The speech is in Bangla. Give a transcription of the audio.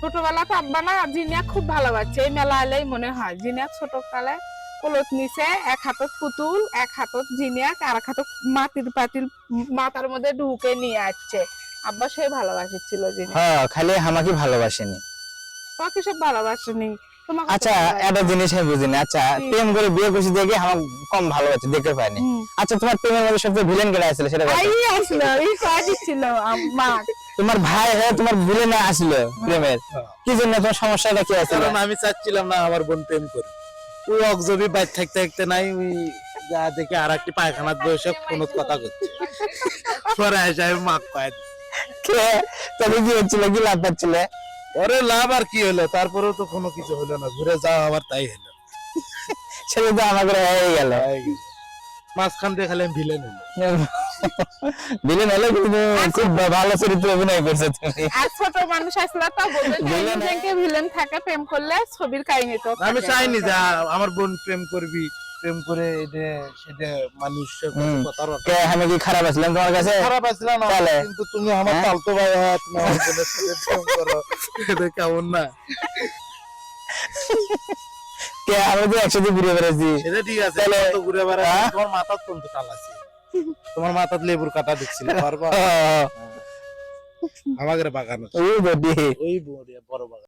ছোটবেলাতে আব্বা না জিনিয়া খুব ভালোবাসছে এই মেলা এলেই মনে হয়। জিনিয়া ছোটকালে কলত নিচে এক হাতত পুতুল এক হাতত জিনিয়াক আর এক হাতত মাটির পাতিল মাথার মধ্যে ঢুকে নিয়ে আসছে। আব্বা সে ভালোবাসছিল জিনিয়া। হ্যাঁ খালি আমাকে ভালোবাসেনি। তোমাকে সব ভালোবাসেনি। আচ্ছা। একটা জিনিস আমি বুঝিনি। আচ্ছা প্রেম করে বিয়ে করছি দেখে আমার কম ভালোবাসে দেখতে পাইনি। আচ্ছা তোমার প্রেমের মধ্যে সবচেয়ে ভিলেন কেটে আসছিল সেটা। আসলো এই দিচ্ছিল মা তোমার ভাই হয়ে তোমার ভিলেন আসলো প্রেমের। কি জন্য তোমার সমস্যাটা কি আছে? কারণ আমি চাচ্ছিলাম না আমার বোন প্রেম করে ওই অগজবি বাইর থাকতে থাকতে নাই ওই যা দেখে আর একটি পায়খানার বসে ফোন কথা করছে পরে এসে আমি মাপ পাই কে? তবে কি হচ্ছিল কি লাভ পাচ্ছিল? পরে লাভ আর কি হলো? তারপরেও তো কোনো কিছু হলো না। ঘুরে যাওয়া আবার তাই হলো। সেটা তো আমাকে হয়ে গেল। হয়ে। মাঝখান দিয়ে খালি ভিলেন হলো ভিলেন হলে কিন্তু খুব ভালো চরিত্র অভিনয় করছে তুমি আর ছোট মানুষ আসলে তো বলবে Villain ভিলেন ভিলেন থাকে প্রেম করলে ছবির কাহিনী তো আমি। চাইনি যে আমার বোন প্রেম করবি প্রেম করে এটা সেটা মানুষের। কথার কে আমি কি খারাপ আছিলাম তোমার কাছে খারাপ আসছিল না তাহলে? কিন্তু তুমি আমার হ্যাঁ? পালতো ভাই হ্যাঁ, তুমি আমার বোনের সাথে প্রেম করো এটা কেমন না কে আমি তো একসাথে ঘুরে বেড়াচ্ছি সেটা ঠিক আছে তাহলে- তো ঘুরে বেড়া হ্যাঁ? তোমার মাথার কোন টাল আছে তোমার মাথাত লেবুর কাটা দেখছিল পারবা? আমাদের বাগান ওই বডি। ওই বড় বড় বাগান।